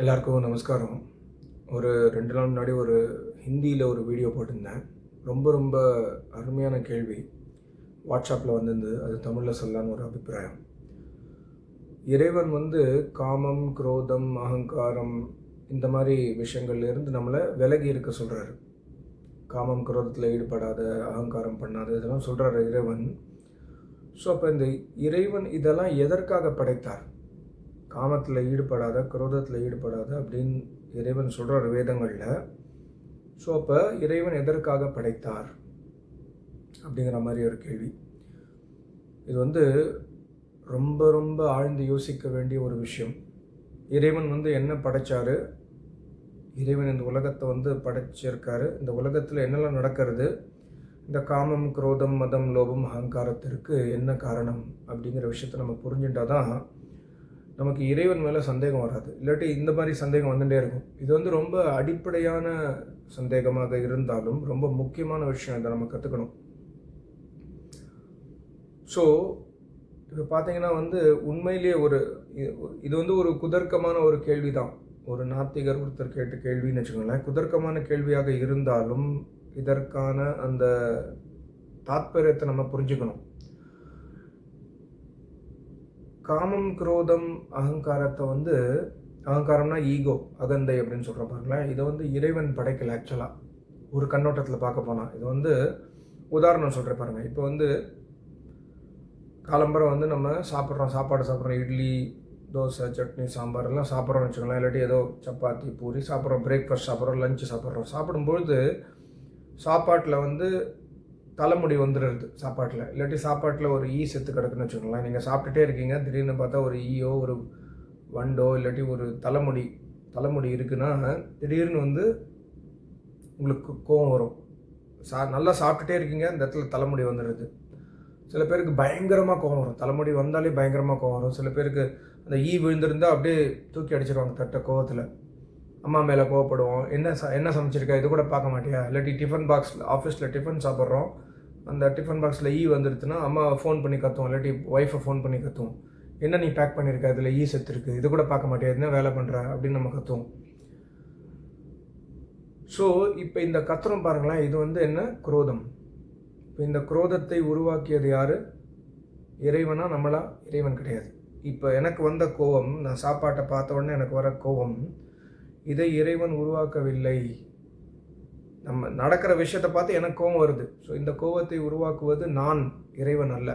எல்லாருக்கும் நமஸ்காரம். ஒரு ரெண்டு நாள் முன்னாடி ஒரு ஹிந்தியில் ஒரு வீடியோ போட்டிருந்தேன். ரொம்ப ரொம்ப அருமையான கேள்வி. வாட்ஸ்அப்பில் வந்திருந்து அது தமிழில் சொல்லலான்னு ஒரு அபிப்பிராயம். இறைவன் வந்து காமம் குரோதம் அகங்காரம் இந்த மாதிரி விஷயங்கள்லேருந்து நம்மளை விலகி இருக்க சொல்கிறாரு காமம் குரோதத்தில் ஈடுபடாத அகங்காரம் பண்ணாத இதெல்லாம் சொல்கிறாரு இறைவன். ஸோ அப்போ இந்த இறைவன் இதெல்லாம் எதற்காக படைத்தார்? காமத்தில் ஈடுபடாத குரோதத்தில் ஈடுபடாத அப்படின்னு இறைவன் சொல்கிறார் வேதங்களில். ஸோ அப்போ இறைவன் எதற்காக படைத்தார் அப்படிங்கிற மாதிரி ஒரு கேள்வி. இது வந்து ரொம்ப ரொம்ப ஆழ்ந்து யோசிக்க வேண்டிய ஒரு விஷயம். இறைவன் வந்து என்ன படைத்தார் இறைவன் இந்த உலகத்தை வந்து படைச்சிருக்காரு. இந்த உலகத்தில் என்னெல்லாம் நடக்கிறது? இந்த காமம் குரோதம் மதம் லோபம் அகங்காரத்திற்கு என்ன காரணம் அப்படிங்கிற விஷயத்தை நம்ம புரிஞ்சுட்டால் தான் நமக்கு இறைவன் மேலே சந்தேகம் வராது. இல்லாட்டி இந்த மாதிரி சந்தேகம் வந்துட்டே இருக்கும். இது வந்து ரொம்ப அடிப்படையான சந்தேகமாக இருந்தாலும் ரொம்ப முக்கியமான விஷயம் இதை நம்ம கற்றுக்கணும் ஸோ இப்போ பார்த்தீங்கன்னா வந்து உண்மையிலேயே ஒரு இது- இது வந்து ஒரு குதர்க்கமான ஒரு கேள்வி தான் ஒரு நாத்திகர் ஒருத்தர் கேட்ட கேள்வின்னு வச்சுக்கோங்களேன். குதர்க்கமான கேள்வியாக இருந்தாலும் இதற்கான அந்த தாத்பரியத்தை நம்ம புரிஞ்சுக்கணும். காமம் குரோதம் அகங்காரத்தை வந்து அகங்காரம்னா ஈகோ அகந்தை அப்படின்னு சொல்கிற பாருங்களேன். இதை வந்து இறைவன் படைக்கல ஆக்சுவலாக ஒரு கண்ணோட்டத்தில் பார்க்க போனால் இது வந்து உதாரணம் சொல்கிறேன் பாருங்கள் இப்போ வந்து காலம்பரம் வந்து நம்ம சாப்பிட்றோம். சாப்பாடு சாப்பிட்றோம். இட்லி தோசை சட்னி சாம்பார் எல்லாம் சாப்பிட்றோம்னு வச்சுக்கோங்களேன். இல்லாட்டி ஏதோ சப்பாத்தி பூரி சாப்பிட்றோம். பிரேக்ஃபாஸ்ட் சாப்பிட்றோம். லஞ்சு சாப்பிட்றோம். சாப்பிடும்பொழுது சாப்பாட்டில் வந்து தலைமுடி வந்துடுறது சாப்பாட்டில். இல்லாட்டி சாப்பாட்டில் ஒரு ஈ செத்து கிடக்குன்னு வச்சுக்கோங்களேன். நீங்கள் சாப்பிட்டுட்டே இருக்கீங்க திடீர்னு பார்த்தா ஒரு ஈயோ ஒரு வண்டோ இல்லாட்டி ஒரு தலைமுடி தலைமுடி இருக்குன்னா திடீர்னு வந்து உங்களுக்கு கோவம் வரும். சா நல்லா சாப்பிட்டுட்டே இருக்கீங்க இந்த இடத்துல தலைமுடி வந்துடுது சில பேருக்கு பயங்கரமாக கோவம் வரும். தலைமுடி வந்தாலே பயங்கரமாக கோவம் வரும். சில பேருக்கு அந்த ஈ விழுந்திருந்தால் அப்படியே தூக்கி அடிச்சிருவாங்க தட்ட கோவத்தில். அம்மா மேலே கோவப்படுவோம். என்ன ச என்ன சமைச்சிருக்கா? இது கூட பார்க்க மாட்டியா? இல்லாட்டி டிஃபன் பாக்ஸில் ஆஃபீஸில் டிஃபன் சாப்பிட்றோம். அந்த டிஃபன் பாக்ஸில் ஈ வந்துருச்சுன்னா அம்மா ஃபோன் பண்ணி கத்துவோம். இல்லாட்டி ஒய்ஃபை ஃபோன் பண்ணி கத்துவோம். என்ன நீ பேக் பண்ணியிருக்க இதில் ஈ e செத்துருக்கு இது கூட பார்க்க மாட்டேன் என்ன வேலை பண்ணுற அப்படின்னு நம்ம கத்துவோம். ஸோ இப்போ இந்த கத்துறோம் பாருங்களேன். இது வந்து என்ன? குரோதம். இப்போ இந்த குரோதத்தை உருவாக்கியது யார்? இறைவனா? நம்மளா? இறைவன் கிடையாது. இப்போ எனக்கு வந்த கோபம் நான் சாப்பாட்டை பார்த்த உடனே எனக்கு வர கோபம் இதை இறைவன் உருவாக்கவில்லை. நம்ம நடக்கிற விஷயத்தை பார்த்து எனக்கு கோபம் வருது. ஸோ இந்த கோபத்தை உருவாக்குவது நான் இறைவன் அல்ல.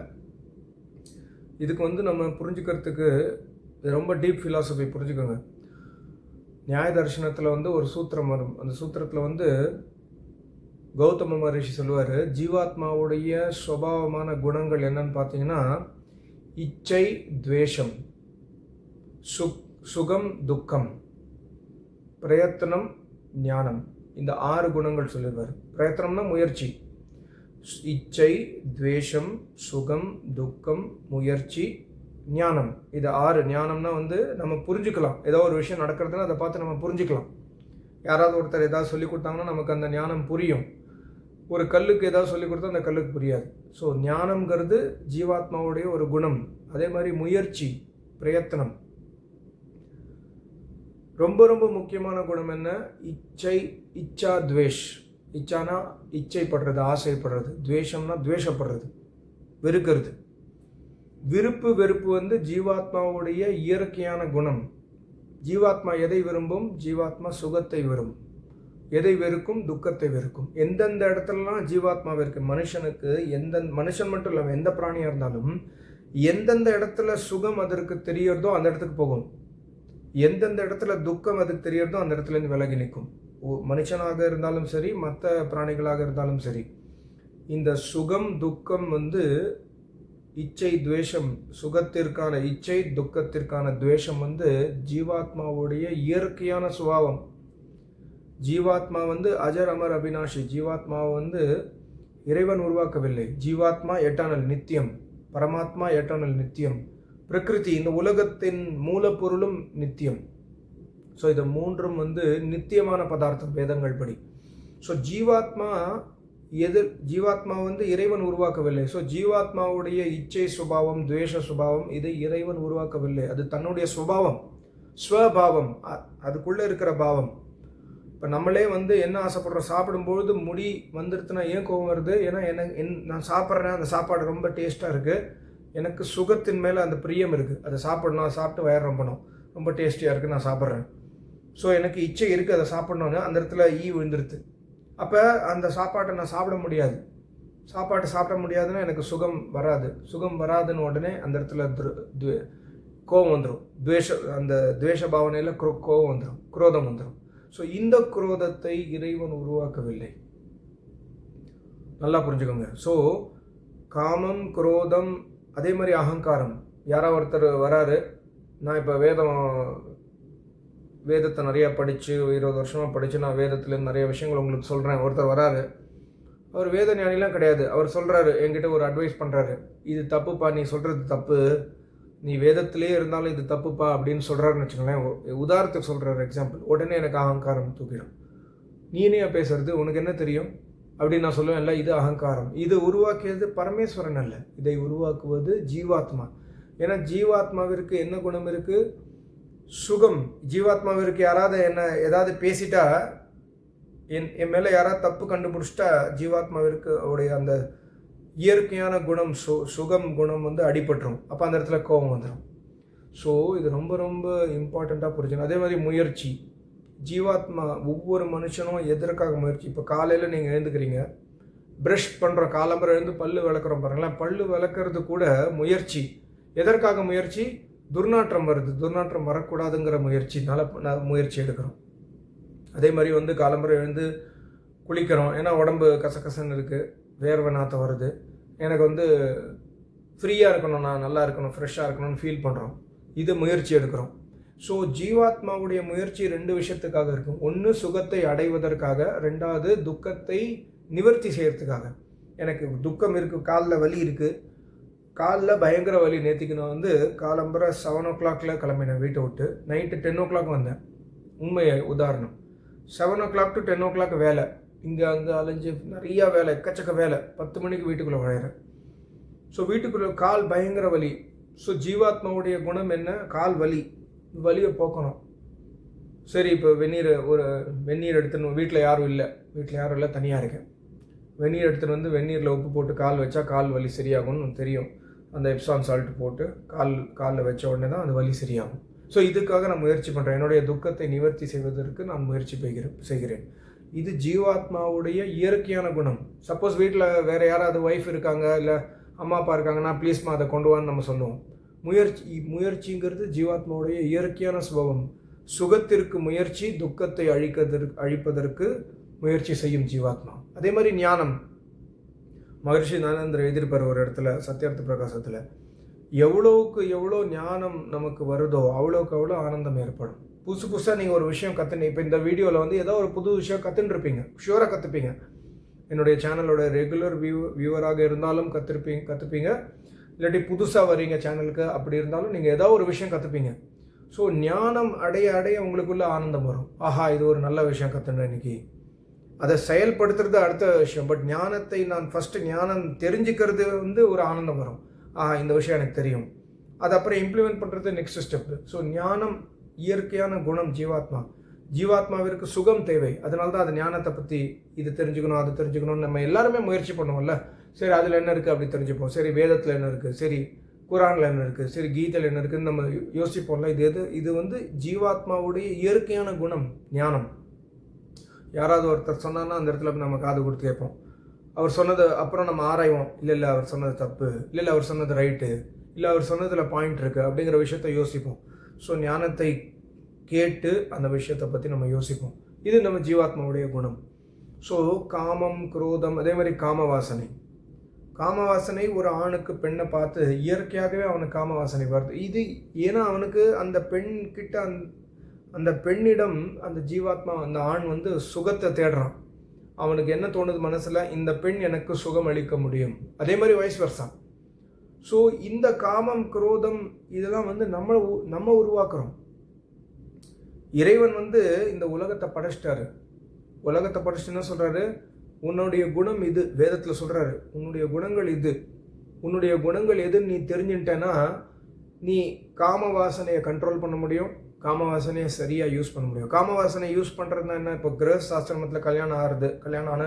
இதுக்கு வந்து நம்ம புரிஞ்சுக்கிறதுக்கு ரொம்ப டீப் ஃபிலாசபி புரிஞ்சுக்கோங்க. நியாய தர்சனத்தில் வந்து ஒரு சூத்திரம் வரும். அந்த சூத்திரத்தில் வந்து கௌதம மகரிஷி சொல்லுவார் ஜீவாத்மாவுடைய சுவாவமான குணங்கள் என்னன்னு பார்த்தீங்கன்னா இச்சை துவேஷம் சுக் சுகம் துக்கம் பிரயத்தனம் ஞானம். இந்த ஆறு குணங்கள் சொல்லியிருப்பார் பிரயத்தனம்னா முயற்சி. இச்சை துவேஷம் சுகம் துக்கம் முயற்சி ஞானம். இது ஆறு. ஞானம்னா வந்து நம்ம புரிஞ்சுக்கலாம். ஏதோ ஒரு விஷயம் நடக்கிறதுனா அதை பார்த்து நம்ம புரிஞ்சுக்கலாம். யாராவது ஒருத்தர் ஏதாவது சொல்லி கொடுத்தாங்கன்னா நமக்கு அந்த ஞானம் புரியும். ஒரு கல்லுக்கு ஏதாவது சொல்லி கொடுத்தா அந்த கல்லுக்கு புரியாது. ஸோ ஞானம்ங்கிறது ஜீவாத்மாவுடைய ஒரு குணம். அதே மாதிரி முயற்சி பிரயத்தனம். ரொம்ப ரொம்ப முக்கியமான குணம் என்ன? இச்சை இச்சா துவேஷ். இச்சானா இச்சைப்படுறது ஆசைப்படுறது. துவேஷம்னா துவேஷப்படுறது. வெறுக்கிறது. விருப்பு வெறுப்பு வந்து ஜீவாத்மாவுடைய இயற்கையான குணம். ஜீவாத்மா எதை விரும்பும்? ஜீவாத்மா சுகத்தை விரும்பும் எதை வெறுக்கும்? துக்கத்தை வெறுக்கும். எந்தெந்த இடத்துலலாம் ஜீவாத்மா இருக்கு? மனுஷனுக்கு எந்த மனுஷன் மட்டும் இல்லாமல் எந்த பிராணியாக இருந்தாலும் எந்தெந்த இடத்துல சுகம் அதற்கு தெரியறதோ அந்த இடத்துக்கு போகும். எந்தெந்த இடத்துல துக்கம் அதுக்கு தெரியறதோ அந்த இடத்துல இருந்து விலகி நிற்கும். ஓ- மனுஷனாக இருந்தாலும் சரி மற்ற பிராணிகளாக இருந்தாலும் சரி. இந்த சுகம் துக்கம் வந்து இச்சை துவேஷம் சுகத்திற்கான இச்சை துக்கத்திற்கான துவேஷம் வந்து ஜீவாத்மாவுடைய இயற்கையான சுபாவம். ஜீவாத்மா வந்து அஜர் அமர் அபினாஷி. ஜீவாத்மாவை வந்து இறைவன் உருவாக்கவில்லை. ஜீவாத்மா எட்டானல் நித்தியம். பரமாத்மா எட்டானல் நித்தியம். பிரகிருதி இந்த உலகத்தின் மூலப்பொருளும் நித்தியம். ஸோ இது மூன்றும் வந்து நித்தியமான பதார்த்தம் வேதங்கள் படி. ஸோ ஜீவாத்மா எதிர் ஜீவாத்மா வந்து இறைவன் உருவாக்கவில்லை. ஸோ ஜீவாத்மாவுடைய இச்சை சுபாவம் துவேஷ சுபாவம் இதை இறைவன் உருவாக்கவில்லை. அது தன்னுடைய சுபாவம் ஸ்வபாவம் அ- அதுக்குள்ளே இருக்கிற பாவம். இப்போ நம்மளே வந்து என்ன ஆசைப்படுறோம்? சாப்பிடும்பொழுது முடி வந்துடுத்துனா ஏன் கோவம் வருது? ஏன்னா என்ன என் நான் சாப்பிட்றேன் அந்த சாப்பாடு ரொம்ப டேஸ்ட்டாக இருக்குது எனக்கு சுகத்தின் மேலே அந்த பிரியம் இருக்குது அதை சாப்பிடணும் சாப்பிட்டு வயிறு ரொம்பணும். ரொம்ப டேஸ்டியாக இருக்குது நான் சாப்பிட்றேன். ஸோ எனக்கு இச்சை இருக்குது அதை சாப்பிடணுன்னு அந்த இடத்துல ஈ விழுந்துருது. அப்போ அந்த சாப்பாட்டை நான் சாப்பிட முடியாது. சாப்பாட்டை சாப்பிட முடியாதுன்னா எனக்கு சுகம் வராது. சுகம் வராதுன்னு உடனே அந்த இடத்துல துரு- து- கோபம் வந்துடும் துவேஷ அந்த துவேஷ பாவனையில் குரோ கோவம் வந்துடும் குரோதம் வந்துடும் ஸோ இந்த குரோதத்தை இறைவன் உருவாக்கவில்லை. நல்லா புரிஞ்சுக்கோங்க. ஸோ காமம் குரோதம் அதே மாதிரி அகங்காரம். யாரோ ஒருத்தர் வராரு. நான் இப்போ வேதம் வேதத்தை நிறையா படித்து இருபது வருஷமாக படித்து நான் வேதத்துலேருந்து நிறைய விஷயங்கள் உங்களுக்கு சொல்கிறேன் ஒருத்தர் வராரு. அவர் வேத ஞானிலாம் கிடையாது. அவர் சொல்கிறாரு என்கிட்ட ஒரு அட்வைஸ் பண்ணுறாரு இது தப்புப்பா நீ சொல்கிறது தப்பு. நீ வேதத்திலே இருந்தாலும் இது தப்புப்பா அப்படின்னு சொல்கிறாருன்னு வச்சுக்கோங்களேன். உதாரணத்துக்கு சொல்கிறாரு எக்ஸாம்பிள் உடனே எனக்கு அகங்காரம் தூக்கிடும். நீனே பேசுறது உனக்கு என்ன தெரியும்? அப்படின்னு நான் சொல்லுவேன்ல இது அகங்காரம். இது உருவாக்கியது பரமேஸ்வரன் அல்ல. இதை உருவாக்குவது ஜீவாத்மா. ஏன்னா ஜீவாத்மாவிற்கு என்ன குணம் இருக்குது சுகம். ஜீவாத்மாவிற்கு யாராவது என்ன ஏதாவது பேசிட்டா என் என் மேலே யாராவது தப்பு கண்டுபிடிச்சிட்டா ஜீவாத்மாவிற்கு அவருடைய அந்த இயற்கையான குணம் சு சுகம் குணம் வந்து அடிபட்டுரும். அப்போ அந்த இடத்துல கோபம் வந்துடும் ஸோ இது ரொம்ப ரொம்ப இம்பார்ட்டண்ட்டாக புரிஞ்சுக்கணும். அதே மாதிரி முயற்சி. ஜீவாத்மா ஒவ்வொரு மனுஷனும் எதற்காக முயற்சி? இப்போ காலையில் நீங்கள் எழுந்துக்கிறீங்க. ப்ரஷ் பண்ணுறோம் காலம்பரம் எழுந்து பல்லு விளக்குறோம் பாருங்களேன். பல்லு விளக்குறது கூட முயற்சி. எதற்காக முயற்சி? துர்நாற்றம் வருது. துர்நாற்றம் வரக்கூடாதுங்கிற முயற்சினால முயற்சி எடுக்கிறோம். அதே மாதிரி வந்து காலம்பரம் எழுந்து குளிக்கிறோம். ஏன்னா உடம்பு கசகசன்னு இருக்குது வேர்வை நாற்றம் வருது. எனக்கு வந்து ஃப்ரீயாக இருக்கணும். நான் நல்லா இருக்கணும். ஃப்ரெஷ்ஷாக இருக்கணும்னு ஃபீல் பண்ணுறோம் இது முயற்சி எடுக்கிறோம். ஸோ ஜீவாத்மாவுடைய முயற்சி ரெண்டு விஷயத்துக்காக இருக்கும். ஒன்று சுகத்தை அடைவதற்காக ரெண்டாவது துக்கத்தை நிவர்த்தி செய்கிறதுக்காக எனக்கு துக்கம் இருக்குது காலில் வலி இருக்குது காலில் பயங்கர வலி. நேற்றுக்கு நான் வந்து காலம்பரை செவன் ஓ கிளாக்ல கிளம்பினேன் வீட்டை விட்டு. நைட்டு டென் ஓ கிளாக் வந்தேன். உண்மையை உதாரணம். Seven o'clock to ten o'clock வேலை. இங்கே அங்கே அலைஞ்சு நிறையா வேலை எக்கச்சக்க வேலை. பத்து மணிக்கு வீட்டுக்குள்ளே வரைகிறேன் ஸோ வீட்டுக்குள்ளே கால் பயங்கர வலி. ஸோ ஜீவாத்மாவுடைய குணம் என்ன? கால் வலி. வலியை போக்கணும். சரி இப்போ வெந்நீர் ஒரு வெந்நீர் எடுத்துன்னு வீட்டில் யாரும் இல்லை. வீட்டில் யாரும் இல்லை தனியாக இருக்கேன். வெந்நீர் எடுத்துன்னு வந்து வெந்நீரில் உப்பு போட்டு கால் வச்சா கால் வலி சரியாகும்னு தெரியும். அந்த எப்சான் சால்ட் போட்டு கால் காலில் வச்ச உடனே தான் அந்த வலி சரியாகும். ஸோ இதுக்காக நான் முயற்சி பண்ணுறேன் என்னுடைய துக்கத்தை நிவர்த்தி செய்வதற்கு நான் முயற்சி பெய்கிறேன் செய்கிறேன். இது ஜீவாத்மாவுடைய இயற்கையான குணம். சப்போஸ் வீட்டில் வேறு யாராவது ஒய்ஃப் இருக்காங்க இல்லை அம்மா அப்பா இருக்காங்கன்னா ப்ளீஸ்மா அதை கொண்டு வான்னு நம்ம சொல்லுவோம். முயற்சி முயற்சிங்கிறது ஜீவாத்மாவுடைய இயற்கையான சுபாவம். சுகத்திற்கு முயற்சி துக்கத்தை அழிக்கதற்கு அழிப்பதற்கு முயற்சி செய்யும் ஜீவாத்மா. அதே மாதிரி ஞானம். மகர்ஷி ஞானேந்திர எழுதியிருப்பார் ஒரு இடத்துல சத்யார்த்த பிரகாசத்தில். எவ்வளோவுக்கு எவ்வளோ ஞானம் நமக்கு வருதோ அவ்வளோக்கு அவ்வளோ ஆனந்தம் ஏற்படும். புதுசு புதுசாக நீங்கள் ஒரு விஷயம் கற்றுனீங்க இப்போ இந்த வீடியோவில் வந்து ஏதோ ஒரு புது விஷயம் கற்றுட்டுருப்பீங்க ஷூராக கற்றுப்பீங்க என்னுடைய சேனலோட ரெகுலர் வியூ வியூவராக இருந்தாலும் கற்றுருப்பீங்க கற்றுப்பீங்க இல்லாட்டி புதுசாக வரீங்க சேனலுக்கு அப்படி இருந்தாலும் நீங்கள் ஏதோ ஒரு விஷயம் கற்றுப்பீங்க ஸோ ஞானம் அடைய அடைய உங்களுக்குள்ளே ஆனந்தம் வரும். ஆஹா இது ஒரு நல்ல விஷயம் கற்றுனேன் இன்னைக்கு. அதை செயல்படுத்துறது அடுத்த விஷயம். பட் ஞானத்தை நான் ஃபஸ்ட்டு ஞானம் தெரிஞ்சுக்கிறது வந்து ஒரு ஆனந்தம் வரும். ஆஹா இந்த விஷயம் எனக்கு தெரியும். அது அப்புறம் இம்ப்ளிமெண்ட் பண்ணுறது நெக்ஸ்ட் ஸ்டெப்பு ஸோ ஞானம் இயற்கையான குணம் ஜீவாத்மா. ஜீவாத்மாவிற்கு சுகம் தேவை. அதனால தான் அது ஞானத்தை பற்றி இது தெரிஞ்சுக்கணும் அது தெரிஞ்சுக்கணும்னு நம்ம எல்லாருமே முயற்சி பண்ணுவோம்ல. சரி அதில் என்ன இருக்குது அப்படி தெரிஞ்சுப்போம். சரி வேதத்தில் என்ன இருக்குது சரி குரானில் என்ன இருக்குது சரி கீதையில் என்ன இருக்குதுன்னு நம்ம யோசிப்போம்ல. இது எது? இது வந்து ஜீவாத்மாவுடைய இயற்கையான குணம் ஞானம். யாராவது ஒருத்தர் சொன்னார்னா அந்த இடத்துல போய் நம்ம காது கொடுத்து கேட்போம். அவர் சொன்னது அப்புறம் நம்ம ஆராய்வோம். இல்லை இல்லை அவர் சொன்னது தப்பு. இல்லை இல்லை அவர் சொன்னது ரைட்டு. இல்லை அவர் சொன்னதில் பாயிண்ட் இருக்குது அப்படிங்கிற விஷயத்த யோசிப்போம். ஸோ ஞானத்தை கேட்டு அந்த விஷயத்தை பற்றி நம்ம யோசிப்போம். இது நம்ம ஜீவாத்மாவுடைய குணம். ஸோ காமம் குரோதம் அதே மாதிரி காம வாசனை காமவாசனை ஒரு ஆணுக்கு பெண்ணை பார்த்து இயற்கையாகவே அவனுக்கு காமவாசனை வருது. இது ஏன்னா அவனுக்கு அந்த பெண் கிட்ட அந்த அந்த பெண்ணிடம் அந்த ஜீவாத்மா அந்த ஆண் வந்து சுகத்தை தேடுறான். அவனுக்கு என்ன தோணுது மனசில்? இந்த பெண் எனக்கு சுகம் அளிக்க முடியும். அதே மாதிரி வயசு வருஷம் ஸோ இந்த காமம் குரோதம் இதெல்லாம் வந்து நம்ம உ- நம்ம உருவாக்குறோம். இறைவன் வந்து இந்த உலகத்தை படைச்சிட்டாரு. உலகத்தை படைச்சுன்னு சொல்கிறாரு உன்னுடைய குணம் இது. வேதத்தில் சொல்கிறாரு உன்னுடைய குணங்கள் இது. உன்னுடைய குணங்கள் எதுன்னு நீ தெரிஞ்சுட்டேன்னா நீ காம வாசனையை கண்ட்ரோல் பண்ண முடியும். காமவாசனையை சரியாக யூஸ் பண்ண முடியும். காம வாசனை யூஸ் பண்ணுறதுனா என்ன? இப்போ கிரகஸ்த ஆசிரமத்தில் கல்யாணம் ஆகிறது கல்யாணம் ஆன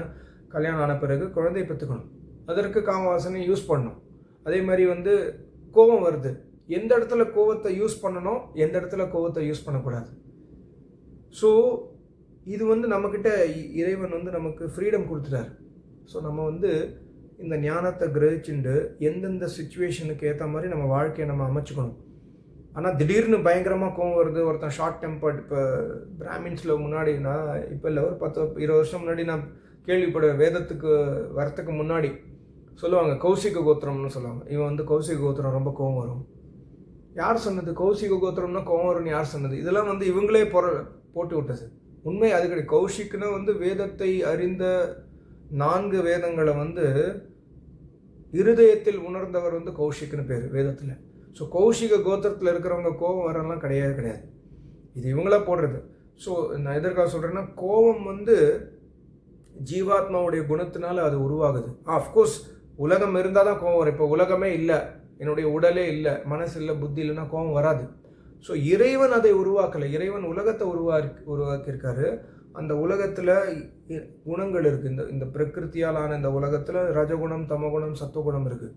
கல்யாணம் ஆன பிறகு குழந்தையை பெற்றுக்கணும். அதற்கு காம வாசனை யூஸ் பண்ணணும். அதே மாதிரி வந்து கோபம் வருது. எந்த இடத்துல கோவத்தை யூஸ் பண்ணணும்? எந்த இடத்துல கோவத்தை யூஸ் பண்ணக்கூடாது. ஸோ இது வந்து நம்மக்கிட்ட இ- இறைவன் வந்து நமக்கு ஃப்ரீடம் கொடுத்துட்டாரு. ஸோ நம்ம வந்து இந்த ஞானத்தை கிரகிச்சுண்டு எந்தெந்த சுச்சுவேஷனுக்கு ஏற்ற மாதிரி நம்ம வாழ்க்கையை நம்ம அமைச்சுக்கணும். ஆனால் திடீர்னு பயங்கரமாக கோவம் வருது. ஒருத்தன் ஷார்ட் டெம்பர்ட் இப்போ பிராமின்ஸில் முன்னாடி நான் இப்போ இல்லை ஒரு பத்து இருபது வருஷம் முன்னாடி நான் கேள்விப்படுவேன். வேதத்துக்கு வரத்துக்கு முன்னாடி சொல்லுவாங்க கௌசிக கோத்திரம்னு சொல்லுவாங்க. இவன் வந்து கௌசிக கோத்திரம் ரொம்ப கோவம் வரும். யார் சொன்னது? கௌசிக கோத்திரம்னா கோவம் வரும்னு யார் சொன்னது? இதெல்லாம் வந்து இவங்களே பொற போட்டு விட்டது. உண்மை அது கிடையாது கௌஷிக்னா வந்து வேதத்தை அறிந்த நான்கு வேதங்களை வந்து இருதயத்தில் உணர்ந்தவர் வந்து கௌஷிக்னு பேர் வேதத்தில். ஸோ கௌஷிக கோத்திரத்தில் இருக்கிறவங்க கோபம் வரலாம் கிடையாது கிடையாது. இது இவங்களா போடுறது. ஸோ நான் எதற்காக சொல்கிறேன்னா கோபம் வந்து ஜீவாத்மாவுடைய குணத்தினால அது உருவாகுது. ஆஃப்கோர்ஸ் உலகம் இருந்தால் தான் கோபம் வரும். இப்போ உலகமே இல்லை. என்னுடைய உடலே இல்லை. மனசு இல்லை புத்தி இல்லைன்னா கோபம் வராது. ஸோ இறைவன் அதை உருவாக்கலை. இறைவன் உலகத்தை உருவாக்கி உருவாக்கியிருக்காரு. அந்த உலகத்தில் குணங்கள் இருக்குது இந்த இந்த பிரகிருத்தியாலான இந்த உலகத்தில் ரஜகுணம் தமகுணம் சத்துவகுணம் இருக்குது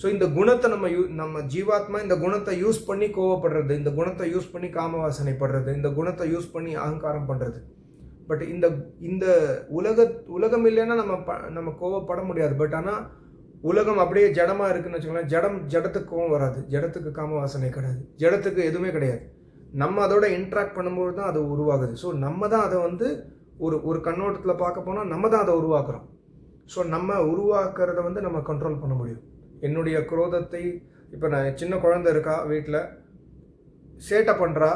ஸோ இந்த குணத்தை நம்ம யூ நம்ம ஜீவாத்மா இந்த குணத்தை யூஸ் பண்ணி கோவப்படுறது இந்த குணத்தை யூஸ் பண்ணி காமவாசனைப்படுறது இந்த குணத்தை யூஸ் பண்ணி அகங்காரம் பண்ணுறது பட் இந்த இந்த உலக உலகம் இல்லைன்னா நம்ம ப நம்ம கோவப்பட முடியாது. பட் ஆனால் உலகம் அப்படியே ஜடமாக இருக்குன்னு வச்சுக்கோங்களேன். ஜடம் ஜடத்துக்கும் கோவம் வராது. ஜடத்துக்கு காம வாசனை கிடையாது. ஜடத்துக்கு எதுவுமே கிடையாது. நம்ம அதோட இன்ட்ராக்ட் பண்ணும்போது தான் அது உருவாகுது. ஸோ நம்ம தான் அதை வந்து ஒரு ஒரு கண்ணோட்டத்தில் பார்க்க போனால் நம்ம தான் அதை உருவாக்குறோம். ஸோ நம்ம உருவாக்குறத வந்து நம்ம கண்ட்ரோல் பண்ண முடியும். என்னுடைய குரோதத்தை இப்போ நான் சின்ன குழந்தை இருக்கா வீட்டில் சேட்டை பண்ணுறா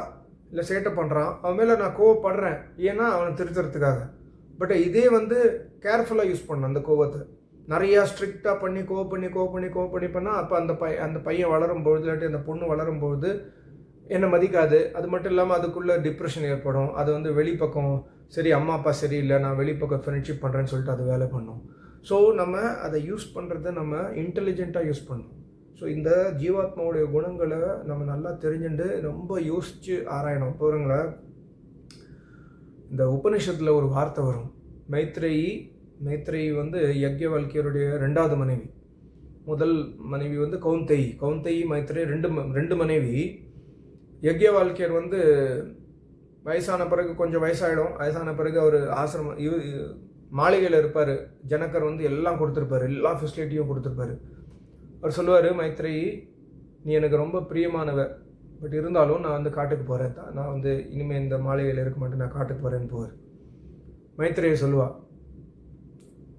இல்லை சேட்டை பண்ணுறான் அவன் மேலே நான் கோவப்படுறேன் ஏன்னா அவனை திருத்துறதுக்காக. பட் இதே வந்து கேர்ஃபுல்லாக யூஸ் பண்ணணும் அந்த கோவத்தை. நிறையா ஸ்ட்ரிக்டாக பண்ணி கோ பண்ணி கோ பண்ணி கோ பண்ணி பண்ணால் அப்போ அந்த பை அந்த பையன் வளரும் பொழுது இல்லாட்டி அந்த பொண்ணு வளரும் பொழுது என்னை மதிக்காது. அது மட்டும் இல்லாமல் அதுக்குள்ளே டிப்ரெஷன் ஏற்படும். அது வந்து வெளிப்பக்கம் சரி அம்மா அப்பா சரியில்லை நான் வெளிப்பக்கம் ஃப்ரெண்ட்ஷிப் பண்ணுறேன்னு சொல்லிட்டு அது வேலை பண்ணும். ஸோ நம்ம அதை யூஸ் பண்ணுறத நம்ம இன்டெலிஜென்ட்டாக யூஸ் பண்ணணும். ஸோ இந்த ஜீவாத்மாவுடைய குணங்களை நம்ம நல்லா தெரிஞ்சுட்டு ரொம்ப யோசித்து ஆராயணும். போகிறவங்கள இந்த உபனிஷத்தில் ஒரு வார்த்தை வரும். மைத்ரேயி மைத்ரி வந்து யக்ஞவல்கியருடைய ரெண்டாவது மனைவி. முதல் மனைவி வந்து கவுந்தை கவுந்தை மைத்ரேயி ரெண்டு ரெண்டு மனைவி. யக்ஞவால்கியர் வந்து வயசான பிறகு கொஞ்சம் வயசாயிடும். வயசான பிறகு அவர் ஆசிரமம் இவ- மாளிகையில் இருப்பார். ஜனக்கர் வந்து எல்லாம் கொடுத்துருப்பாரு. எல்லா ஃபெசிலிட்டியும் கொடுத்துருப்பாரு. அவர் சொல்லுவார் மைத்ரி நீ எனக்கு ரொம்ப பிரியமானவ பட் இருந்தாலும் நான் வந்து காட்டுக்கு போகிறேன் நான் வந்து இனிமேல் இந்த மாளிகையில் இருக்க மாட்டேன். நான் காட்டுக்கு போகிறேன்னு போவார். மைத்ரேயி சொல்லுவாள்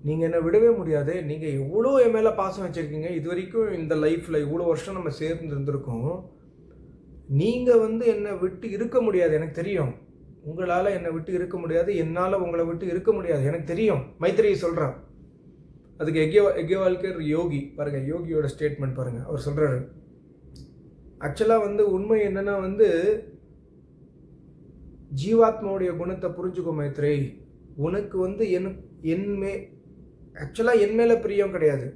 நீங்கள் என்னை விடவே முடியாது. நீங்கள் எவ்வளோ என் மேலே பாசம் வச்சுருக்கீங்க. இது வரைக்கும் இந்த லைஃப்பில் இவ்வளோ வருஷம் நம்ம சேர்ந்து இருந்திருக்கோம். நீங்கள் வந்து என்னை விட்டு இருக்க முடியாது. எனக்கு தெரியும். உங்களால் என்னை விட்டு இருக்க முடியாது. என்னால் உங்களை விட்டு இருக்க முடியாது. எனக்கு தெரியும். மைத்திரியை சொல்கிறான் அதுக்கு எக்யோ எக்யவால்கர் யோகி பாருங்கள் யோகியோட ஸ்டேட்மெண்ட் பாருங்கள் அவர் சொல்கிறாரு ஆக்சுவலாக வந்து உண்மை என்னென்னா வந்து ஜீவாத்மாவுடைய குணத்தை புரிஞ்சுக்கோ மைத்ரேய் உனக்கு வந்து என் என்மே ஆக்சுவலாக என் மேலே பிரியம் கிடையாது.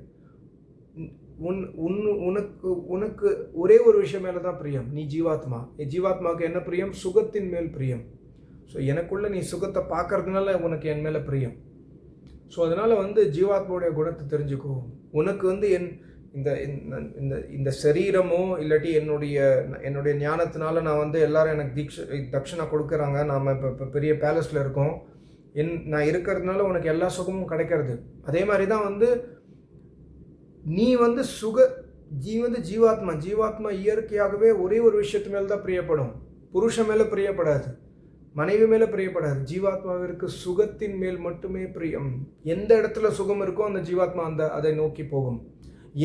உன் உன் உனக்கு உனக்கு ஒரே ஒரு விஷயம் மேலே தான் பிரியம். நீ ஜீவாத்மா. ஜீவாத்மாவுக்கு என்ன பிரியம்? சுகத்தின் மேல் பிரியம். ஸோ எனக்குள்ளே நீ சுகத்தை பார்க்கறதுனால உனக்கு என் மேலே பிரியம். ஸோ அதனால் வந்து ஜீவாத்மாவுடைய குணத்தை தெரிஞ்சுக்கோ. உனக்கு வந்து என் இந்த இந்த- இந்த சரீரமோ இல்லாட்டி என்னுடைய என்னுடைய ஞானத்தினால நான் வந்து எல்லாரும் எனக்கு தீட்ச தட்சிணா கொடுக்குறாங்க. நாம் இப்போ இப்போ பெரிய பேலஸில் இருக்கோம். என் நான் இருக்கிறதுனால உனக்கு எல்லா சுகமும் கிடைக்கிறது. அதே மாதிரி தான் வந்து நீ வந்து சுக ஜீ வந்து ஜீவாத்மா ஜீவாத்மா இயற்கையாகவே ஒரே ஒரு விஷயத்து மேலே தான் பிரியப்படும். புருஷன் மேலே பிரியப்படாது. மனைவி மேலே பிரியப்படாது. ஜீவாத்மாவிற்கு சுகத்தின் மேல் மட்டுமே பிரியம். எந்த இடத்துல சுகம் இருக்கோ அந்த ஜீவாத்மா அந்த அதை நோக்கி போகும்.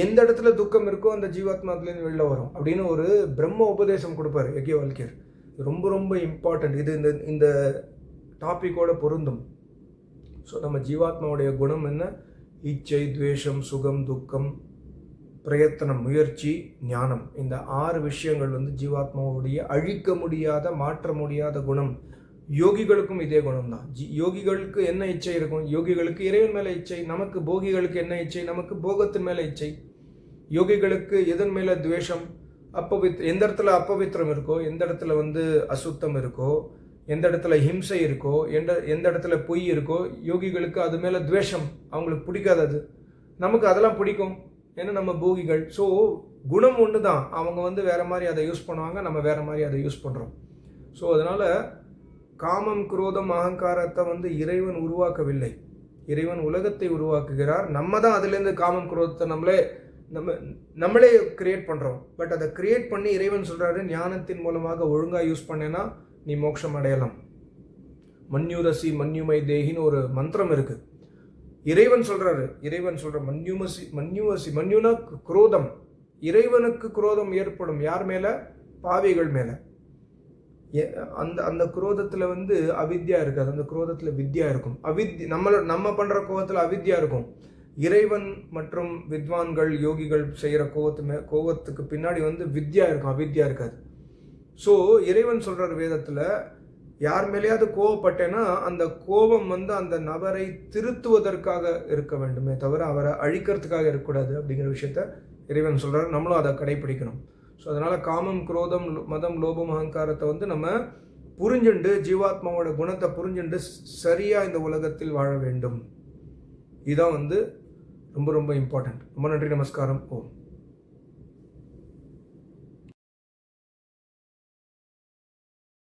எந்த இடத்துல துக்கம் இருக்கோ அந்த ஜீவாத்மாத்துலேருந்து வெளில வரும். அப்படின்னு ஒரு பிரம்ம உபதேசம் கொடுப்பாரு யக்யவால்கியர் இது ரொம்ப ரொம்ப இம்பார்ட்டன்ட் இது இந்த இந்த டாப்பிக்கோட பொருந்தும். ஸோ நம்ம ஜீவாத்மாவுடைய குணம் என்ன? இச்சை துவேஷம் சுகம் துக்கம் பிரயத்தனம் முயற்சி ஞானம். இந்த ஆறு விஷயங்கள் வந்து ஜீவாத்மாவுடைய அழிக்க முடியாத மாற்ற முடியாத குணம். யோகிகளுக்கும் இதே குணம் தான் ஜி யோகிகளுக்கு என்ன இச்சை இருக்கும்? யோகிகளுக்கு இறைவன் மேலே இச்சை நமக்கு போகிகளுக்கு என்ன இச்சை? நமக்கு போகத்தின் மேலே இச்சை. யோகிகளுக்கு எதன் மேலே துவேஷம்? அப்பவித் எந்த இடத்துல அப்பவித்திரம் இருக்கோ எந்த இடத்துல வந்து அசுத்தம் இருக்கோ எந்த இடத்துல ஹிம்சை இருக்கோ எந்த எந்த இடத்துல பொய் இருக்கோ யோகிகளுக்கு அது மேலே துவேஷம் அவங்களுக்கு பிடிக்காது அது. நமக்கு அதெல்லாம் பிடிக்கும். ஏன்னா நம்ம போகிகள். ஸோ குணம் ஒன்று தான் அவங்க வந்து வேறு மாதிரி அதை யூஸ் பண்ணுவாங்க நம்ம வேற மாதிரி அதை யூஸ் பண்ணுறோம் ஸோ அதனால் காமம் குரோதம் அகங்காரத்தை வந்து இறைவன் உருவாக்கவில்லை. இறைவன் உலகத்தை உருவாக்குகிறார். நம்ம தான் அதுலேருந்து காமம் குரோதத்தை நம்மளே நம்ம நம்மளே கிரியேட் பண்ணுறோம் பட் அதை கிரியேட் பண்ணி இறைவன் சொல்கிறாரு ஞானத்தின் மூலமாக ஒழுங்காக யூஸ் பண்ணேன்னா நீ மோட்சம் அடையலாம். மன்யுரசி மன்யுமை தேகின்னு ஒரு மந்திரம் இருக்கு. இறைவன் சொல்றாரு இறைவன் சொல்ற மன்யுமசி மன்யுவசி மன்யுனா குரோதம். இறைவனுக்கு குரோதம் ஏற்படும் யார் மேல? பாவிகள் மேல. எ- அந்த அந்த குரோதத்துல வந்து அவித்யா இருக்காது. அந்த குரோதத்துல வித்யா இருக்கும். அவித் நம்மள நம்ம பண்ற கோவத்தில் அவித்யா இருக்கும். இறைவன் மற்றும் வித்வான்கள் யோகிகள் செய்கிற கோவத்து மே கோவத்துக்கு பின்னாடி வந்து வித்யா இருக்கும் அவித்யா இருக்காது. ஸோ இறைவன் சொல்கிறார் வேதத்தில் யார் மேலேயாவது கோவப்பட்டேன்னா அந்த கோபம் வந்து அந்த நபரை திருத்துவதற்காக இருக்க வேண்டுமே தவிர அவரை அழிக்கிறதுக்காக இருக்கக்கூடாது அப்படிங்கிற விஷயத்த இறைவன் சொல்கிறார் நம்மளும் அதை கடைபிடிக்கணும் ஸோ அதனால் காமம் குரோதம் லோ- மதம் லோபம் அகங்காரத்தை வந்து நம்ம புரிஞ்சுண்டு ஜீவாத்மாவோட குணத்தை புரிஞ்சுண்டு சரியாக இந்த உலகத்தில் வாழ வேண்டும். இதுதான் வந்து ரொம்ப ரொம்ப இம்பார்ட்டண்ட் ரொம்ப நன்றி நமஸ்காரம். ஓம்.